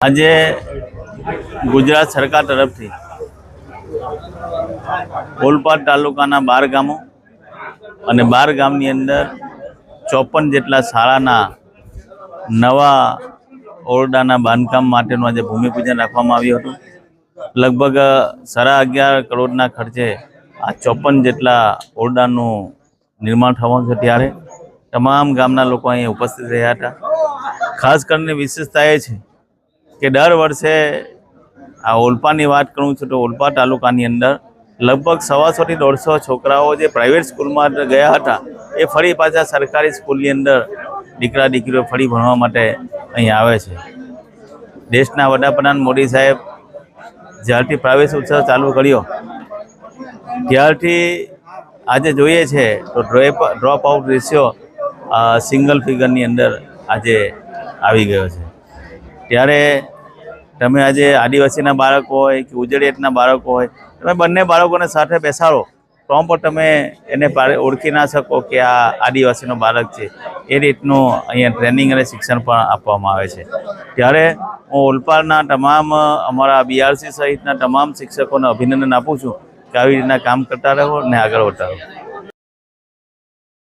આજે ગુજરાત સરકાર તરફથી ઓલપાડ તાલુકાના બાર ગામો અને બાર ગામની અંદર ચોપન જેટલા શાળાના નવા ઓરડાના બાંધકામ માટેનું આજે ભૂમિપૂજન રાખવામાં આવ્યું હતું. લગભગ સાડા અગિયાર કરોડના ખર્ચે આ ચોપન જેટલા ઓરડાનું નિર્માણ થવાનું છે ત્યારે તમામ ગામના લોકો અહીં ઉપસ્થિત રહ્યા હતા. ખાસ કરીને વિશેષતા એ છે કે દર વર્ષે આ ઓલપાની વાત કરું છું તો ઓલપા તાલુકાની અંદર લગભગ સવાસોથી દોઢસો છોકરાઓ જે પ્રાઇવેટ સ્કૂલમાં ગયા હતા, એ ફરી પાછા સરકારી સ્કૂલની અંદર દીકરા દીકરીઓ ફરી ભણવા માટે અહીં આવે છે. દેશના વડાપ્રધાન મોદી સાહેબ જ્યારથી પ્રવેશ ઉત્સવ ચાલુ કર્યો, ત્યારથી આજે જોઈએ છે તો drop drop out ratio single ફિગરની અંદર આજે આવી ગયો છે. ત્યારે તમે આજે આદિવાસીના બાળકો હોય કે ઉજળિયાતના બાળકો હોય, તમે બંને બાળકોને સાથે બેસાડો. તો પણ તમે એને ઓળખી ના શકો કે આ આદિવાસીનો બાળક છે. એ રીતનું અહીંયા ટ્રેનિંગ અને શિક્ષણ પણ આપવામાં આવે છે. ત્યારે હું ઓલપાડના તમામ, અમારા બીઆરસી સહિતના તમામ શિક્ષકોને અભિનંદન આપું છું કે આવી રીતના કામ કરતા રહો ને આગળ વધતા રહો.